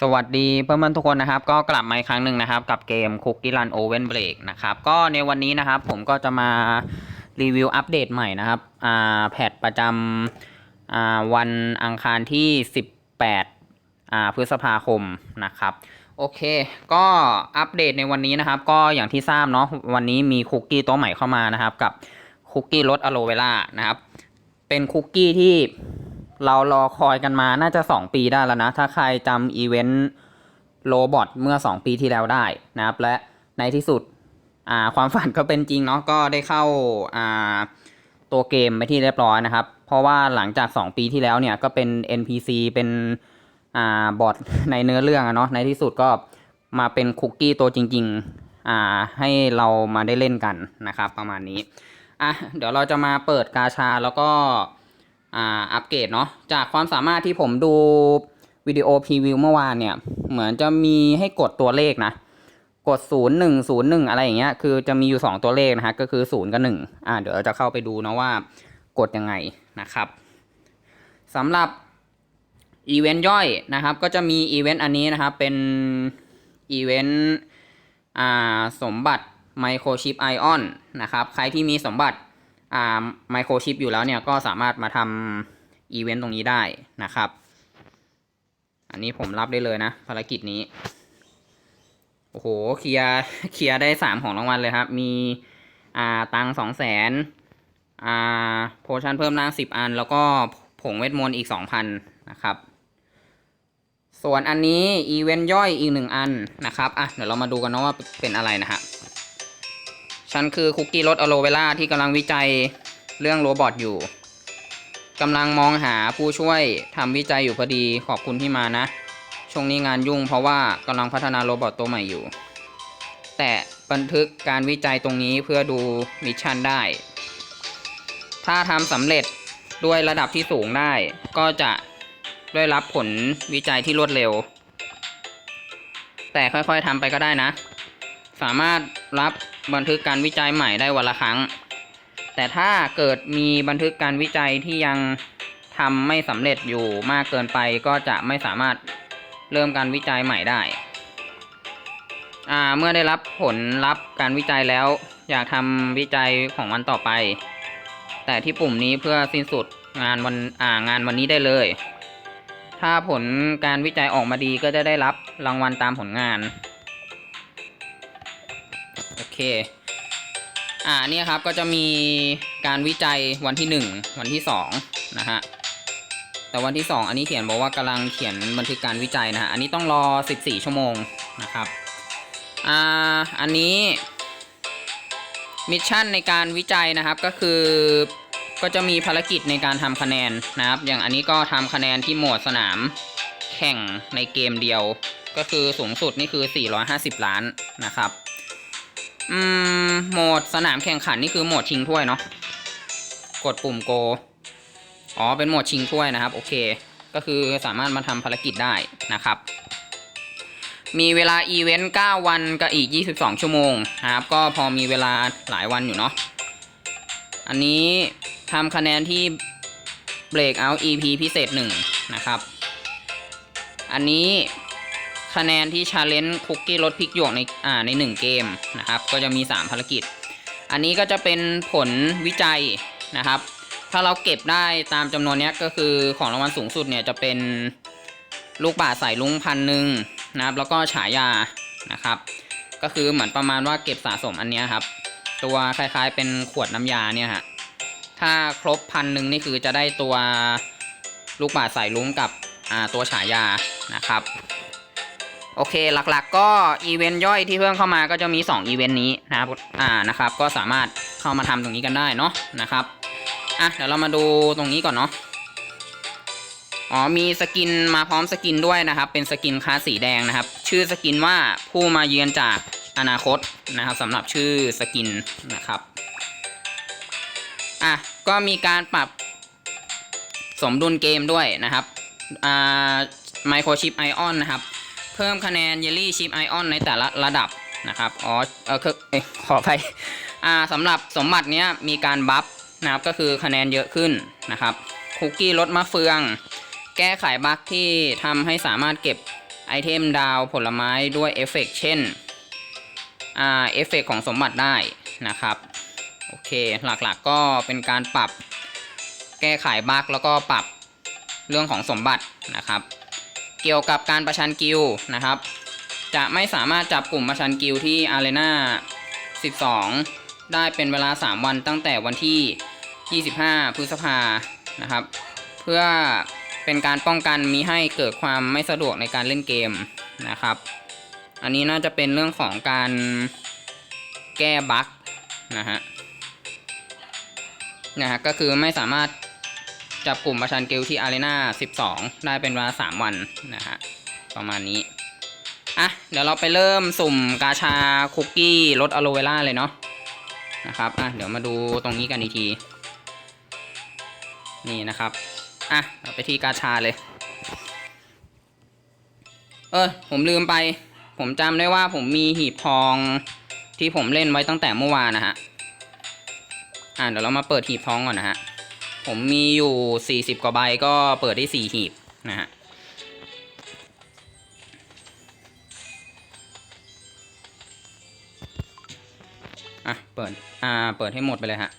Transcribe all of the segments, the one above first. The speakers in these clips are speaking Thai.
สวัสดีเพื่อนๆทุกคนนะครับ ก็กลับมาอีกครั้งหนึ่งนะครับ กับเกม Cookie Run Oven Break นะครับ ก็ในวันนี้นะครับ ผมก็จะมารีวิวอัปเดตใหม่นะครับอ่าแพทประจำอ่าวันอังคารที่ 18อ่าพฤษภาคมนะครับ โอเค ก็อัปเดตในวันนี้นะครับ ก็อย่างที่ทราบเนาะวันนี้มีคุกกี้ตัวใหม่เข้ามานะครับ กับคุกกี้รสอะโลเวล่านะครับ เป็นคุกกี้ที่ เรารอคอยกันมาน่าจะ 2 ปีได้แล้วนะ ถ้าใครจำอีเวนต์โรบอทเมื่อ 2 ปีที่แล้วได้นะครับ และในที่สุดอ่าความฝันก็เป็นจริงเนาะก็ได้เข้าอ่าตัวเกมไปที่เรียบร้อยนะครับ เพราะว่าหลังจาก 2 ปีที่แล้วเนี่ยก็เป็น NPC เป็นอ่าบอทในเนื้อเรื่องอะเนาะในที่สุดก็มาเป็นคุกกี้ตัวจริงๆอ่าให้เรามาได้เล่นกันนะครับ ประมาณนี้อะเดี๋ยวเราจะมาเปิดกาชาแล้วก็ อ่าอัปเกรดเนาะจากความสามารถที่ผมดูวิดีโอพรีวิวเมื่อวานเนี่ย เหมือนจะมีให้กดตัวเลขนะ กด 0 1 0 1 อะไรอย่างเงี้ยคือจะมีอยู่ 2 ตัวเลขนะฮะก็คือ 0 กับ 1 อ่าเดี๋ยวเราจะเข้าไปดูนะว่ากดยังไงนะครับสำหรับอีเวนต์ย่อยนะครับ ก็จะมีอีเวนต์อันนี้นะครับ เป็นอีเวนต์อ่าสมบัติไมโครชิปไอออนนะครับ ใครที่มีสมบัติ ไมโครชิปอยู่แล้วเนี่ยก็สามารถมาทำอีเวนต์ตรงนี้ได้นะครับ อันนี้ผมรับได้เลยนะ ภารกิจนี้ โอ้โหเคลียร์เคลียร์ได้สามของรางวัลเลยครับ มีอ่าตังสองแสนอ่าโพชั่นเพิ่มร่างสิบอัน แล้วก็ผงเวทมนต์อีกสองพันนะครับ ส่วนอันนี้อีเวนต์ย่อยอีกหนึ่งอันนะครับ อะ เดี๋ยวเรามาดูกันนะว่าเป็นอะไรนะฮะ ฉันคือคุกกี้รสอโลเวล่าที่กำลังวิจัยเรื่องโรบอทอยู่กำลังมองหาผู้ช่วยทำวิจัยอยู่พอดีขอบคุณที่มานะ ช่วงนี้งานยุ่งเพราะว่ากำลังพัฒนาโรบอทตัวใหม่อยู่ แต่บันทึกการวิจัยตรงนี้เพื่อดูมิชชั่นได้ ถ้าทำสำเร็จด้วยระดับที่สูงได้ ก็จะได้รับผลวิจัยที่รวดเร็ว แต่ค่อยๆทำไปก็ได้นะ สามารถรับ บันทึกการวิจัยใหม่ได้วันละครั้ง แต่ถ้าเกิดมีบันทึกการวิจัยที่ยังทำไม่สำเร็จอยู่มากเกินไปก็จะไม่สามารถเริ่มการวิจัยใหม่ได้เมื่อได้รับผลลัพธ์การวิจัยแล้ว อยากทำวิจัยของวันต่อไป แต่ที่ปุ่มนี้เพื่อสิ้นสุดงานวันางานวันนี้ได้เลย ถ้าผลการวิจัยออกมาดีก็จะได้รับรางวัลตามผลงาน เคอ่าเนี่ยครับก็จะมีการวิจัยวันที่หนึ่งวันที่สองนะฮะแต่วันที่สองอันนี้เขียนบอกว่ากำลังเขียนบันทึกการวิจัยนะฮะอันนี้ต้องรอ 14 ชั่วโมงนะครับอ่าอันนี้มิชชั่นในการวิจัยนะครับก็คือก็จะมีภารกิจในการทำคะแนนนะครับ อย่างอันนี้ก็ทำคะแนนที่โหมดสนามแข่งในเกมเดียว ก็คือสูงสุดนี่คือ 450 ล้านนะครับ อืมโหมดสนามแข่งขันนี่คือโหมดชิงถ้วยเนาะกดปุ่มโกอ๋อเป็นโหมดชิงถ้วยนะครับ โอเค ก็คือสามารถมาทำภารกิจได้นะครับ มีเวลาอีเวนต์9วันกับอีก 22 ชั่วโมงนะครับ ก็พอมีเวลาหลายวันอยู่เนาะอันนี้ทำคะแนนที่ Breakout EP พิเศษ 1 นะครับ อันนี้ คะแนนที่ Challenge คุกกี้รสพริกหยวกในอ่าใน 1 เกมนะครับ ก็จะมี 3 ภารกิจ อันนี้ก็จะเป็นผลวิจัยนะครับ ถ้าเราเก็บได้ตามจำนวนนี้ก็คือของรางวัลสูงสุดเนี่ยจะเป็นลูกบาศใส่ลุงพันหนึ่งนะครับ แล้วก็ฉายานะครับ ก็คือเหมือนประมาณว่าเก็บสะสมอันนี้ครับ ตัวคล้ายๆเป็นขวดน้ำยาเนี่ยฮะถ้าครบพันหนึ่งนี่คือจะได้ตัวลูกบาศใส่ลุงกับตัวฉายานะครับ โอเคหลักๆก็อีเวนต์ย่อยที่เพิ่มเข้ามาก็จะมี2อีเวนต์นี้นะครับอ่านะครับ ก็สามารถเข้ามาทำตรงนี้กันได้เนาะนะครับอะเดี๋ยวเรามาดูตรงนี้ก่อนเนาะอ๋อมีสกินมาพร้อมสกินด้วยนะครับ เป็นสกินคลาสสีแดงนะครับ ชื่อสกินว่าผู้มาเยือนจากอนาคตนะครับสำหรับชื่อสกินนะครับอะก็มีการปรับสมดุลเกมด้วยนะครับอ่าไมโครชิปไอออนนะครับ เพิ่มคะแนนเยลลี่ชิปไอออนในแต่ละระดับนะครับอ๋อเออคือเอยขอไปอ่าสำหรับสมบัติเนี้ยมีการบัฟนะครับก็คือคะแนนเยอะขึ้นนะครับคุกกี้ลดมะเฟือง แก้ไขบั๊กที่ทำให้สามารถเก็บไอเทมดาวผลไม้ด้วยเอฟเฟกต์เช่นอ่าเอฟเฟกต์ของสมบัติได้นะครับโอเคหลักๆก็เป็นการปรับ แก้ไขบั๊กแล้วก็ปรับเรื่องของสมบัตินะครับ เกี่ยวกับการประชันกิลนะครับ จะไม่สามารถจับกลุ่มประชันกิลที่อารีนา12 ได้เป็นเวลา 3 วันตั้งแต่วันที่ 25 พฤษภานะครับ เพื่อเป็นการป้องกันมีให้เกิดความไม่สะดวกในการเล่นเกมนะครับ อันนี้น่าจะเป็นเรื่องของการแก้บั๊กนะฮะนะฮะก็คือไม่สามารถ จับกลุ่มประชันกิลที่อารีนา12 ได้เป็นเวลา 3 วันนะฮะประมาณนี้ อะ เดี๋ยวเราไปเริ่มสุ่มกาชาคุกกี้รสอะโลเวล่าเลยเนาะนะครับ อะ เดี๋ยวมาดูตรงนี้กันอีกที นี่นะครับ อะเราไปที่กาชาเลย เออ ผมลืมไป ผมจำได้ว่าผมมีหีบทองที่ผมเล่นไว้ตั้งแต่เมื่อวานนะฮะ อะ เดี๋ยวเรามาเปิดหีบทองก่อนนะฮะ ผมมีอยู่ 40 กว่าใบก็เปิดได้ 4 หีบนะฮะอะ เปิด อ่า เปิดให้หมดไปเลยฮะ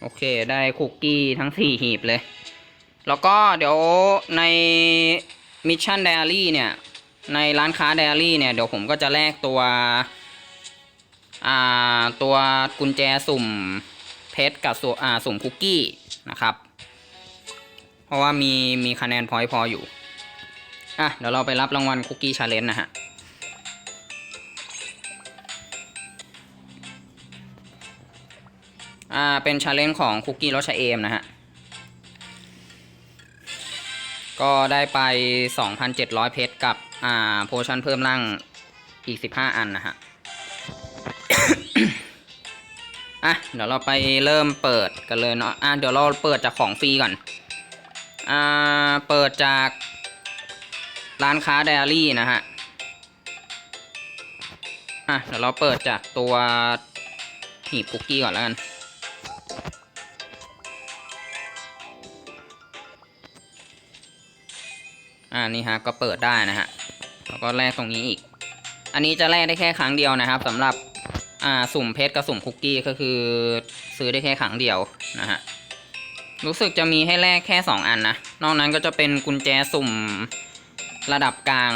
โอเค ได้คุกกี้ทั้งสี่หีบเลย แล้วก็เดี๋ยวในมิชชั่นไดอารี่เนี่ย ในร้านค้าไดอารี่เนี่ยเดี๋ยวผมก็จะแลกตัวอ่าตัวกุญแจสุ่มเพชรกับสุ่มสุ่มคุกกี้นะครับ เพราะว่ามีมีคะแนนพอยต์พออยู่ อะเดี๋ยวเราไปรับรางวัลคุกกี้ชาเลนจ์นะฮะอ่าเป็นชาเลนจ์ของคุกกี้รสชาเอมนะฮะ ก็ได้ไป 2,700 เพชรกับ อ่าโพชั่นเพิ่มร่างอีก15อันนะฮะ อะ เดี๋ยวเราไปเริ่มเปิดกันเลยเนาะ อะ เดี๋ยวเราเปิดจากของฟรีก่อน อ่า เปิดจากร้านค้าไดอารี่นะฮะ อะ เดี๋ยวเราเปิดจากตัวหีบคุกกี้ก่อนแล้วกันอ่านี่ฮะ ก็เปิดได้นะฮะ แล้วก็แลกตรงนี้อีก อันนี้จะแลกได้แค่ครั้งเดียวนะครับสำหรับอ่าสุ่มเพชรกับสุ่มคุกกี้ก็คือซื้อได้แค่ครั้งเดียวนะฮะรู้สึกจะมีให้แลกแค่ 2 อันนะ นอกนั้นก็จะเป็นกุญแจสุ่มระดับกลาง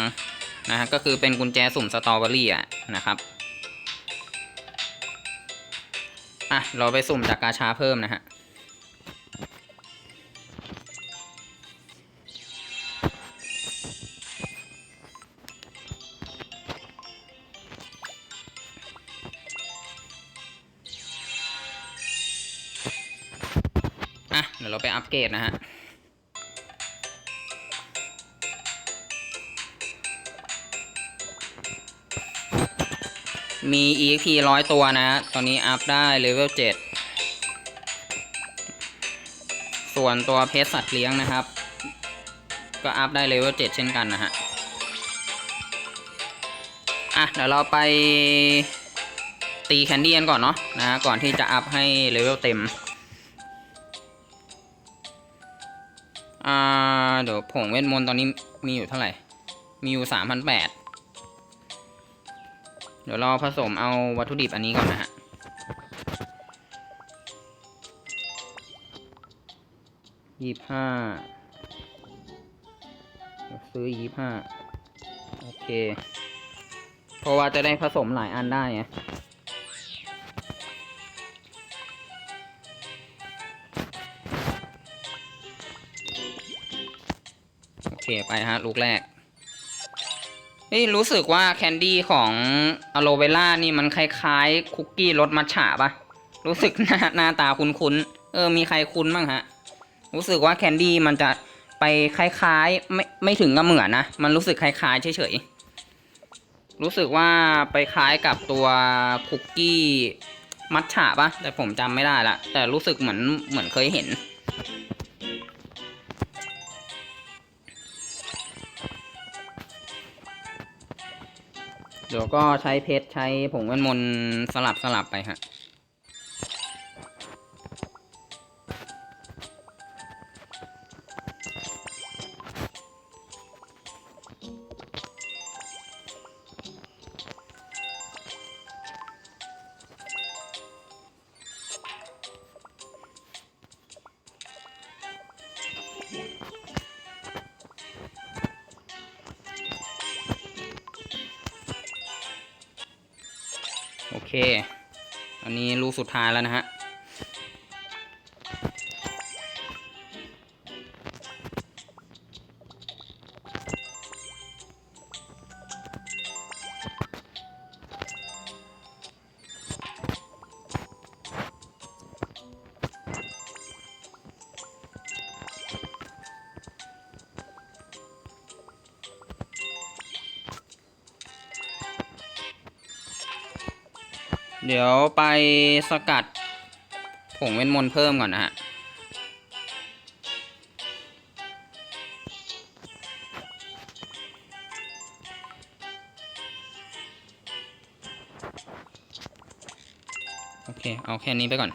นะฮะก็คือเป็นกุญแจสุ่มสตรอเบอรี่อะนะครับอะเราไปสุ่มจากกาชาเพิ่มนะฮะ มีเอัปเกรดนะฮะมี EXP ร้อยตัวนะฮะตอนนี้อัพได้เลเวลเจ็ดส่วนตัวเพชรสัตว์เลี้ยงนะครับ ก็อัพได้เลเวลเจ็ดเช่นกันนะฮะ อะ เดี๋ยวเราไปตีแคนดี้กันก่อนเนาะนะฮะก่อนที่จะอัพให้เลเวลเต็ม ผงเวทมนต์ตอนนี้มีอยู่เท่าไหร่ มีอยู่สามพันแปดเดี๋ยวเราผสมเอาวัตถุดิบอันนี้ก่อนนะฮะ ยี่ห้าซื้อยี่ห้า โอเค เพราะว่าจะได้ผสมหลายอันได้ไง ไปฮะ ลูกแรกเฮ้ยรู้สึกว่าแคนดี้ของอโลเวล่านี่มันคล้ายๆ คุกกี้รสมัทฉะปะรู้สึกหน้าหน้าตาคุ้นๆ เออ มีใครคุ้นบ้างฮะ รู้สึกว่าแคนดี้มันจะไปคล้ายๆ ไม่ไม่ถึงกับเหมือนนะ มันรู้สึกคล้ายๆเฉยๆ รู้สึกว่าไปคล้ายกับตัวคุกกี้มัทฉะปะแต่ผมจำไม่ได้ละแต่รู้สึกเหมือนเหมือนเคยเห็น เดี๋ยวก็ใช้เพชรใช้ผงเวทมนต์สลับสลับไปฮะ ท้ายแล้วนะฮะ เดี๋ยวไปสกัดผงเว้นมนต์เพิ่มก่อนนะฮะ โอเค เอาแค่นี้ไปก่อน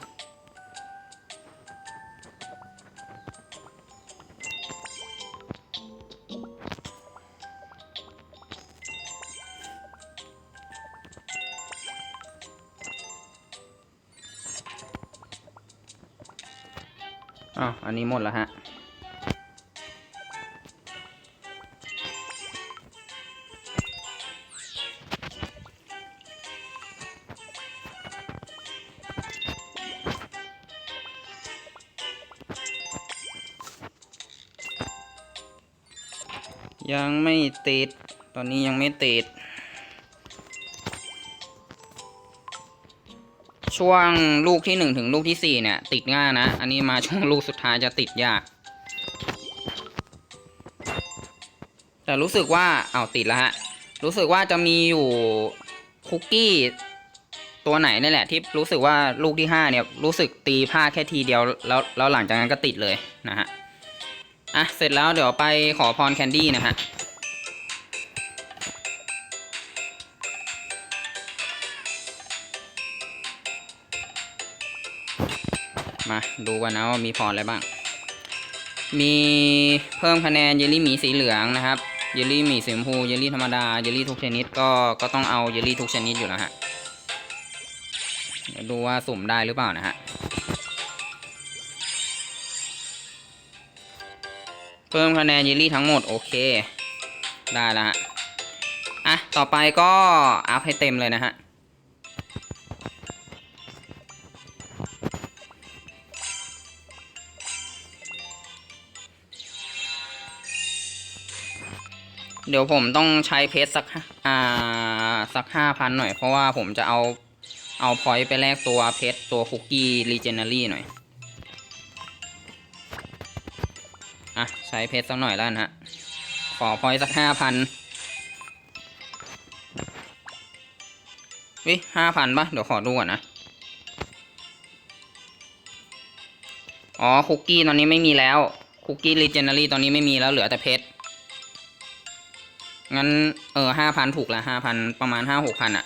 อ้าวอันนี้หมดแล้วฮะ ยังไม่ติด ตอนนี้ยังไม่ติด ช่วงลูกที่หนึ่งถึงลูกที่สี่เนี่ย ติดง่ายนะ อันนี้มาช่วงลูกสุดท้ายจะติดยาก แต่รู้สึกว่าเอาวติดแล้วฮะ รู้สึกว่าจะมีอยู่คุกกี้ตัวไหนนี่แหละ ที่รู้สึกว่าลูกที่ห้าเนี่ยรู้สึกตีผ้าแค่ทีเดียวแล้วแล้วหลังจากนั้นก็ติดเลยนะฮะ อะ เสร็จแล้วเดี๋ยวไปขอพรแคนดี้นะฮะ มาดูกันนะว่ามีพรอะไรบ้าง มีเพิ่มคะแนนเยลลี่หมีสีเหลืองนะครับ เยลลี่หมีสีชมพู เยลลี่ธรรมดา เยลลี่ทุกชนิดก็ก็ต้องเอาเยลลี่ทุกชนิดอยู่แล้วฮะดูว่าสุ่มได้หรือเปล่านะฮะ เพิ่มคะแนนเยลลี่ทั้งหมดโอเค ได้แล้วฮะ อะ ต่อไปก็อัพให้เต็มเลยนะฮะ ดี๋ยวผมต้องใช้เพชรสักอ่าสักห้าพันหน่อย เพราะว่าผมจะเอาเอาพอยต์ไปแลกตัวเพชรตัวคุกกี้รีเจนเนอรี่หน่อย อะ ใช้เพชรสักหน่อยแล้วนะฮะขอพอยต์สักห้าพันวิห้าพันปะเดี๋ยวขอดูก่อนนะ อ๋อคุกกี้ตอนนี้ไม่มีแล้วคุกกี้รีเจนเนอรี่ตอนนี้ไม่มีแล้วเหลือแต่เพชร งั้นเออห้าพันถูกละห้าพันประมาณห้าหกพันอะ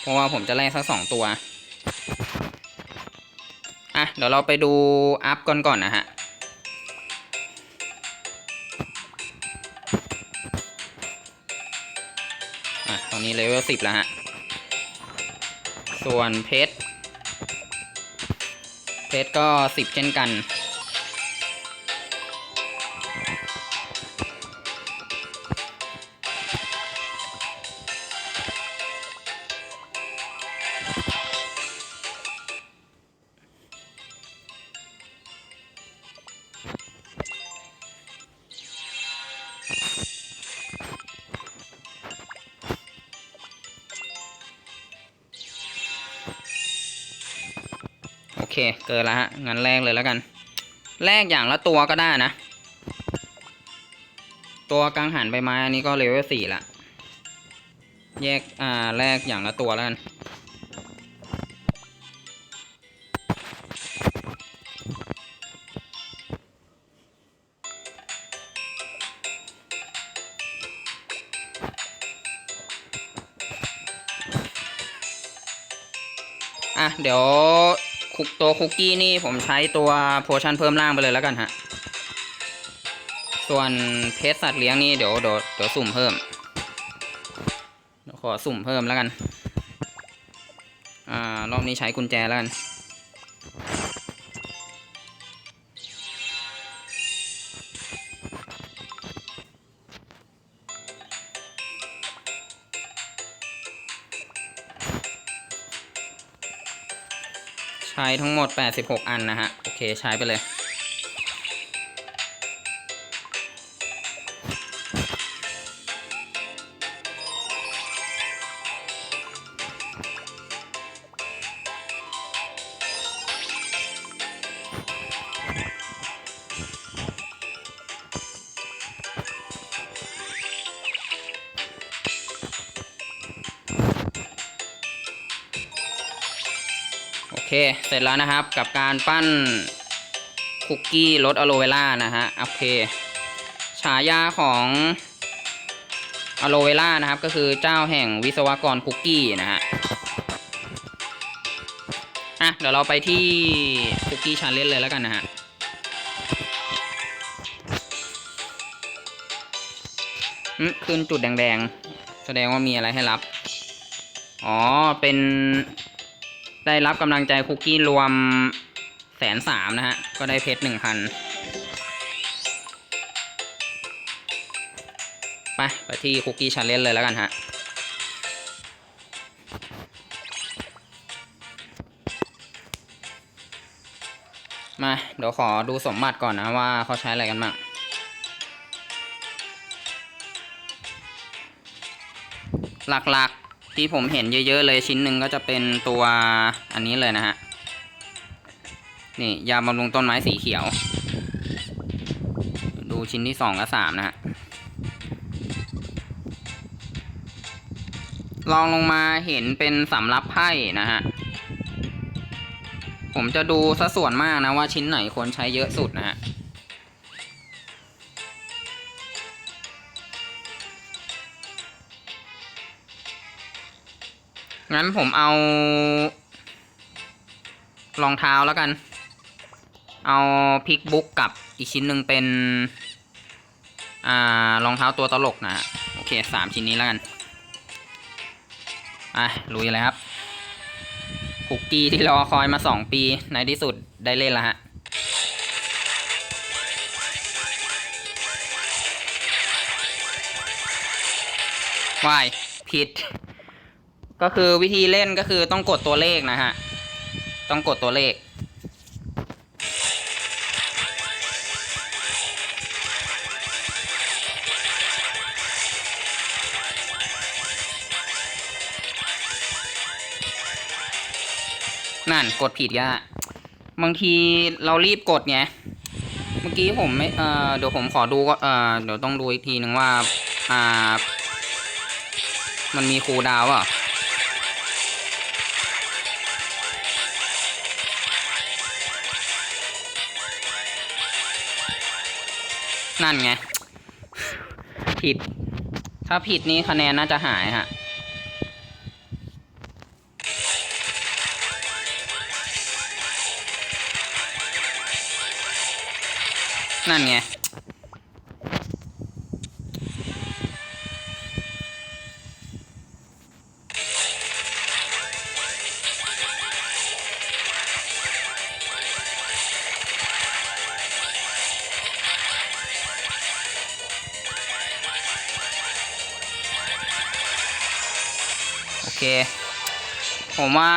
เพราะว่าผมจะแลกสักสองตัว อะ เดี๋ยวเราไปดูอัพก่อนก่อนนะฮะอะ ตอนนี้เลเวลสิบแล้วฮะ ส่วนเพชรเพชรก็สิบเช่นกัน เคเกินแล้วฮะงั้นแลกเลยแล้วกันแลกอย่างละตัวก็ได้นะ ตัวกังหันใบไม้อันนี้ก็เลเวลสี่ละแยกอ่าแลกอย่างละตัวแล้วกันอะเดี๋ยว ตัวคุกกี้นี่ผมใช้ตัวโพชั่นเพิ่มล่างไปเลยแล้วกันฮะ ส่วนเพชรสัตว์เลี้ยงนี่เดี๋ยวเดี๋ยวเดี๋ยวสุ่มเพิ่มขอสุ่มเพิ่มแล้วกัน อ่ารอบนี้ใช้กุญแจแล้วกัน ทั้งหมด 86 อันนะฮะ โอเคใช้ไปเลย โอเค เสร็จแล้วนะครับกับการปั้นคุกกี้รสอะโลเวล่านะฮะโอเค ฉายาของอะโลเวล่านะครับ ก็คือเจ้าแห่งวิศวกรคุกกี้นะฮะอะเดี๋ยวเราไปที่คุกกี้ชาเลนจ์เลยแล้วกันนะฮะอืมขึ้นจุดแดงๆ แสดงว่ามีอะไรให้รับ อ๋อ เป็น ได้รับกำลังใจคุกกี้รวมแสนสามนะฮะ ก็ได้เพชรหนึ่งพันไป ไปที่คุกกี้ชาเลนจ์เลยแล้วกันฮะ มา เดี๋ยวขอดูสมบัติก่อนนะว่าเขาใช้อะไรกันบ้างหลักๆ ที่ผมเห็นเยอะๆเลยชิ้นหนึ่งก็จะเป็นตัวอันนี้เลยนะฮะ นี่ยาบำรุงต้นไม้สีเขียว ดูชิ้นที่สองกับสามนะฮะลองลงมาเห็นเป็นสำรับไพ่นะฮะ ผมจะดูสัส่วนมากนะว่าชิ้นไหนควรใช้เยอะสุดนะฮะ งั้นผมเอารองเท้าแล้วกัน เอาพิกบุ๊กกับอีกชิ้นหนึ่งเป็น อ่ารองเท้าตัวตลกนะฮะโอเคสามชิ้นนี้แล้วกันอะลุยเลยครับคุกกี้ที่รอคอยมาสองปี ในที่สุดได้เล่นล้วฮะวายผิด ก็คือวิธีเล่นก็คือต้องกดตัวเลขนะฮะ ต้องกดตัวเลข นั่นกดผิดกะบางทีเรารีบกดไง เมื่อกี้ผมไม่เอ่อเดี๋ยวผมขอดูก็เอ่อเดี๋ยวต้องดูอีกทีหนึ่งว่า อ่า มันมีคูดาวน์เปล่ะ นั่นไง ผิด ถ้าผิดนี่คะแนนน่าจะหายฮะนั่นไง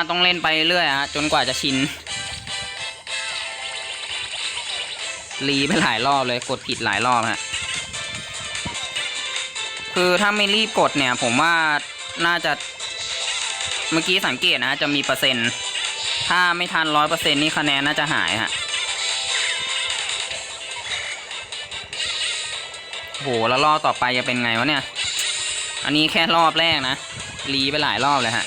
ต้องเล่นไปเรื่อยฮะจนกว่าจะชินรีไปหลายรอบเลยกดผิดหลายรอบฮะคือถ้าไม่รีบกดเนี่ย ผมว่าน่าจะเมื่อกี้สังเกตนะจะมีเปอร์เซ็นต์ ถ้าไม่ทันร้อยเปอร์เซ็นนี่คะแนนน่าจะหายฮะโหแล้วรอบต่อไปจะเป็นไงวะเนี่ย อันนี้แค่รอบแรกนะรีไปหลายรอบเลยฮะ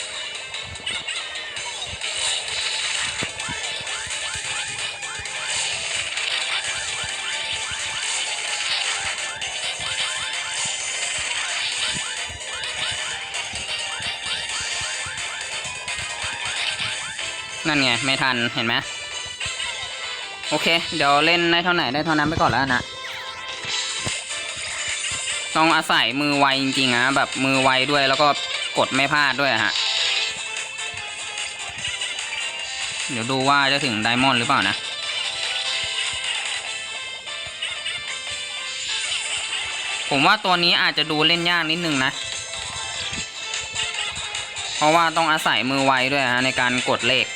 นั่นไง ไม่ทันเห็นไหมโอเค เดี๋ยวเล่นได้เท่าไหร่ได้เท่านั้นไปก่อนแล้วนะต้องอาศัยมือไวจริงๆนะแบบมือไวด้วยแล้วก็กดไม่พลาดด้วยฮะเดี๋ยวดูว่าจะถึงไดมอนด์หรือเปล่านะผมว่าตัวนี้อาจจะดูเล่นยากนิดนึงนะ เพราะว่าต้องอาศัยมือไวด้วยฮะในการกดเลข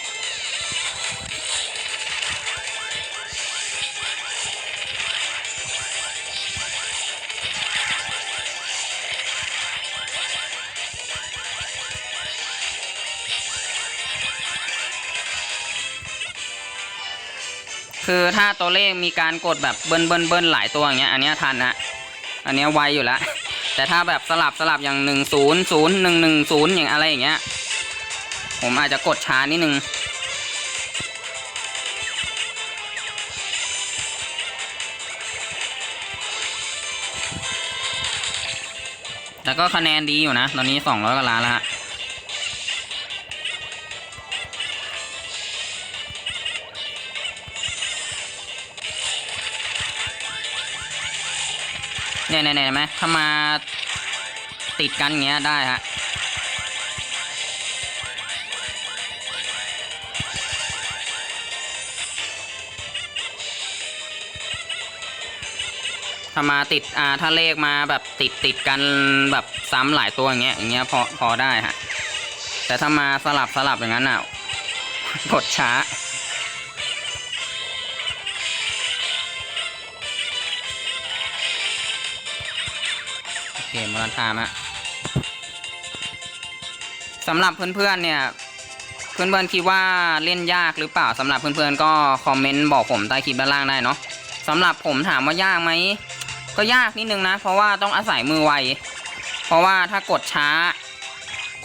คือถ้าตัวเลขมีการกดแบบเบิ้ลเบิ้ลเบิ้ลหลายตัวอย่างเงี้ยอันเนี้ยทันนะอันเนี้ยไวอยู่แล้วแต่ถ้าแบบสลับสลับอย่างหนึ่งศูนย์ศูนย์หนึ่งหนึ่งศูนย์อย่างอะไรอย่างเงี้ย ผมอาจจะกดช้านิดนึงแต่ก็คะแนนดีอยู่นะ ตอนนี้สองร้อยกว่าล้านแล้วฮะ เนี่ยเนี่ยเนี่ยไหมถ้ามาติดกันอย่างเงี้ยได้ฮะถ้ามาติดอ่าถ้าเลขมาแบบติดติดกันแบบซ้ำหลายตัวอย่างเงี้ยอย่างเงี้ยพอพอได้ฮะแต่ถ้ามาสลับสลับอย่างนั้นอะกดช้า คามะสำหรับเพื่อนๆเนี่ย เพื่อนๆคิดว่าเล่นยากหรือเปล่าสำหรับเพื่อนๆก็คอมเมนต์บอกผมใต้คลิปด้านล่างได้เนาะสำหรับผมถามว่ายากไหมก็ยากนิดนึงนะ เพราะว่าต้องอาศัยมือไว เพราะว่าถ้ากดช้า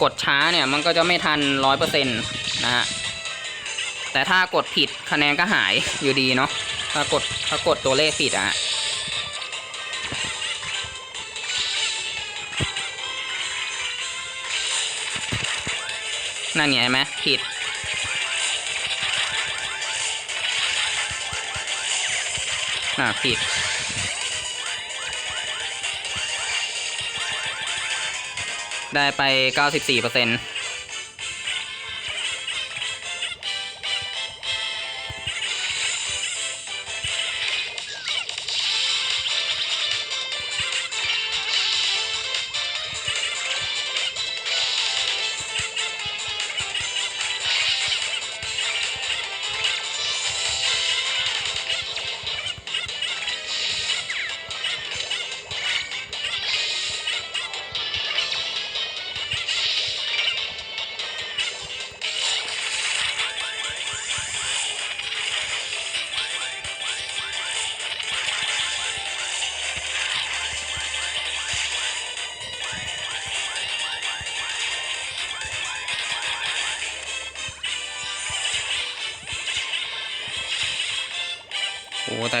กดช้าเนี่ยมันก็จะไม่ทันร้อยเปอร์เซ็นต์นะฮะแต่ถ้ากดผิดคะแนนก็หายอยู่ดีเนาะถ้ากดถ้ากดตัวเลขผิดอะ นั่นไงเห็นไหมผิด อ่าผิด ได้ไป 94เปอร์เซ็นต์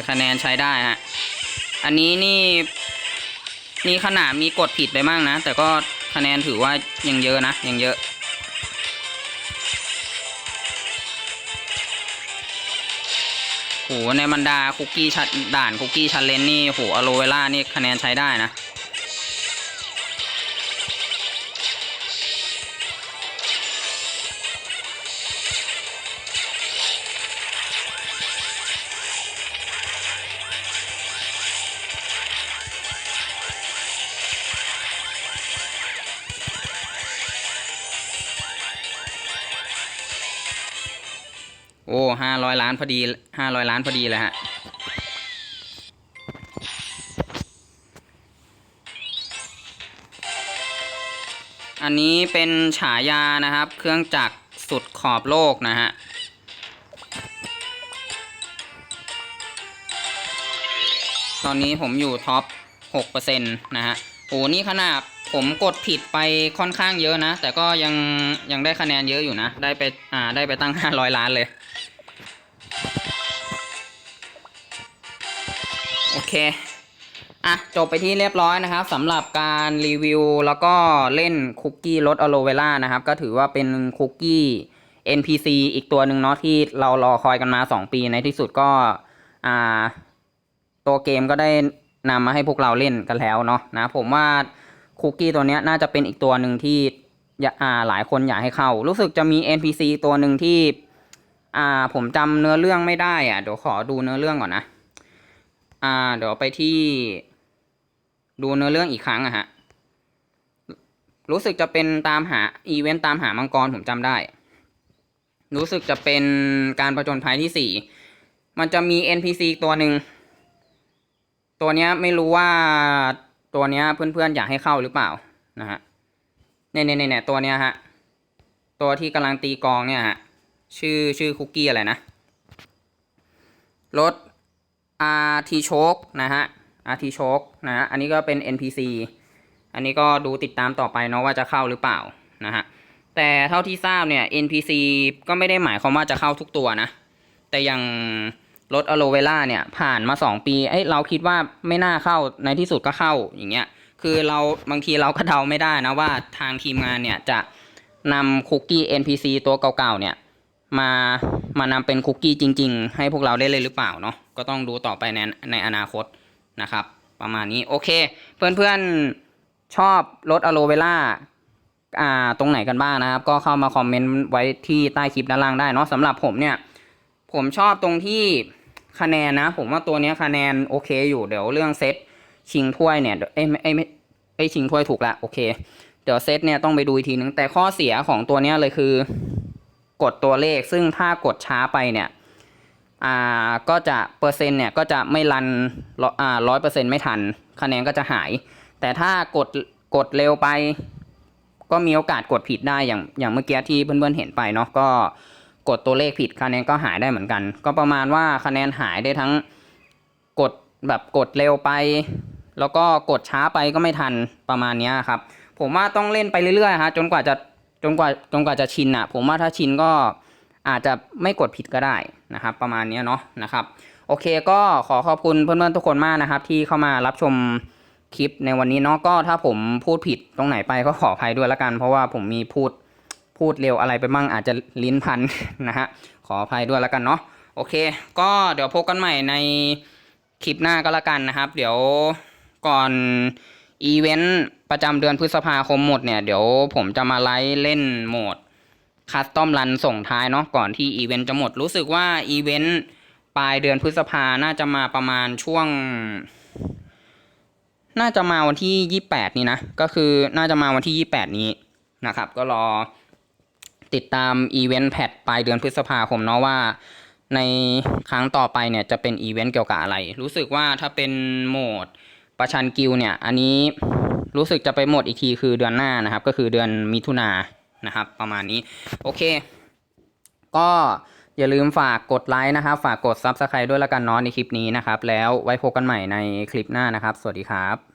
คะแนนใช้ได้ฮะ อันนี้นี่นี่ขนาดมีกดผิดไปบ้างนะ แต่ก็คะแนนถือว่ายังเยอะนะ ยังเยอะ โหในบรรดาคุกกี้ชัดด่านคุกกี้ชันเลนนี่โหอโลเวล่านี่คะแนนใช้ได้นะ อ้ห้าร้อยล้านพอดีห้าร้อยล้านพอดีเลยฮะ อันนี้เป็นฉายานะครับ เครื่องจักรสุดขอบโลกนะฮะตอนนี้ผมอยู่ท็อป6%นะฮะ โอ้นี่ขนาดผมกดผิดไปค่อนข้างเยอะนะ แต่ก็ยังยังได้คะแนนเยอะอยู่นะ ได้ไปอ่าได้ไปตั้ง 500 ล้านเลย เคอะจบไปที่เรียบร้อยนะครับสำหรับการรีวิว แล้วก็เล่นคุกกี้รสอโลเวล่านะครับ ก็ถือว่าเป็นคุกกี้ NPC อีกตัวหนึ่งเนาะที่เรารอคอยกันมา 2 ปีในที่สุดก็อ่าตัวเกมก็ได้นำมาให้พวกเราเล่นกันแล้วเนาะนะผมว่าคุกกี้ตัวนี้น่าจะเป็นอีกตัวหนึ่งที่อยากอ่าหลายคนอยากให้เข้า รู้สึกจะมี NPC ตัวหนึ่งที่อ่าผมจำเนื้อเรื่องไม่ได้อะเดี๋ยวขอดูเนื้อเรื่องก่อนนะ อ่า เดี๋ยวไปที่ ดูเนื้อเรื่องอีกครั้งอะฮะ รู้สึกจะเป็นตามหาอีเวนต์ตามหามังกรผมจำได้ รู้สึกจะเป็นการประจนภัยที่สี่มันจะมี NPC ตัวหนึ่ง ตัวเนี้ยไม่รู้ว่าตัวเนี้ยเพื่อนๆอยากให้เข้าหรือเปล่านะฮะเนี่ยเนี่ยเนี่ยตัวเนี้ยฮะ ตัวที่กำลังตีกองเนี่ยฮะ ชื่อชื่อคุกกี้อะไรนะ รถ RT c h o k นะฮะ RT c h o k นะฮะอันนี้ก็เป็น NPC อันนี้ก็ดูติดตามต่อไปเนาะว่าจะเข้าหรือเปล่านะฮะแต่เท่าที่ทราบเนี่ย NPC ก็ไม่ได้หมายความว่าจะเข้าทุกตัวนะ แต่อย่างรถอโลเวล่าเนี่ยผ่านมา 2 ปีเอ้ยเราคิดว่าไม่น่าเข้าในที่สุดก็เข้าอย่างเงี้ยคือเราบางทีเราก็เดาไม่ได้นะว่าทางทีมงานเนี่ยจะนำคุกกี้ NPC ตัวเก่าๆเนี่ยมามานำเป็นคุกกี้จริง ๆ ให้พวกเราได้เลยหรือเปล่าเนาะ ก็ต้องดูต่อไปในในอนาคตนะครับ ประมาณนี้โอเค เพื่อนๆชอบรถอโลเวล่าอ่าตรงไหนกันบ้างนะครับ ก็เข้ามาคอมเมนต์ไว้ที่ใต้คลิปด้านล่างได้เนาะสำหรับผมเนี่ย ผมชอบตรงที่คะแนนนะ ผมว่าตัวนี้คะแนนโอเคอยู่เดี๋ยวเรื่องเซตชิงถ้วยเนี่ยเอ้ยไม่เอ้ยไม่เอ้ชิงถ้วยถูกละโอเค เดี๋ยวเซตเนี่ยต้องไปดูอีกทีนึงแต่ข้อเสียของตัวนี้เลยคือ กดตัวเลขซึ่งถ้ากดช้าไปเนี่ย อ่าก็จะเปอร์เซ็นต์เนี่ยก็จะไม่รันร้อยอ่าร้อยเปอร์เซ็นต์ไม่ทัน คะแนนก็จะหาย แต่ถ้ากดกดเร็วไป ก็มีโอกาสกดผิดได้อย่างอย่างเมื่อกี้ที่เพื่อนๆเห็นไปเนาะก็กดตัวเลขผิดคะแนนก็หายได้เหมือนกัน ก็ประมาณว่าคะแนนหายได้ทั้งกดแบบกดเร็วไป แล้วก็กดช้าไปก็ไม่ทันประมาณนี้ครับ ผมว่าต้องเล่นไปเรื่อยๆฮะจนกว่าจะจนกว่าจนกว่าจะชินอะผมว่าถ้าชินก็ อาจจะไม่กดผิดก็ได้นะครับ ประมาณนี้เนาะนะครับโอเคก็ขอขอบคุณเพื่อนๆทุกคนมากนะครับ ที่เข้ามารับชมคลิปในวันนี้เนาะก็ถ้าผมพูดผิดตรงไหนไปก็ขออภัยด้วยละกัน เพราะว่าผมมีพูดพูดเร็วอะไรไปบ้างอาจจะลิ้นพันนะฮะขออภัยด้วยละกันเนาะโอเค ก็เดี๋ยวพบกันใหม่ในคลิปหน้าก็แล้วกันนะครับ เดี๋ยวก่อนอีเวนต์ประจำเดือนพฤษภาคมหมดเนี่ย เดี๋ยวผมจะมาไลฟ์เล่นโหมด คัสตอมรันส่งท้ายเนาะก่อนที่อีเวนต์จะหมดรู้สึกว่าอีเวนต์ปลายเดือนพฤษภาน่าจะมาประมาณช่วง น่าจะมาวันที่ยี่แปดนี้นะ ก็คือน่าจะมาวันที่ยี่แปดนี้นะครับ ก็รอติดตามอีเวนต์แพทปลายเดือนพฤษภาคมเนาะว่า ในครั้งต่อไปเนี่ยจะเป็นอีเวนต์เกี่ยวกับอะไร รู้สึกว่าถ้าเป็นโหมดประชันกิลเนี่ย อันนี้รู้สึกจะไปหมดอีกทีคือเดือนหน้านะครับ ก็คือเดือนมิถุนา นะครับ ประมาณนี้ โอเค ก็อย่าลืมฝากกดไลค์นะครับ ฝากกด Subscribe ด้วยละกันเนาะในคลิปนี้นะครับ แล้วไว้พบกันใหม่ในคลิปหน้านะครับ สวัสดีครับ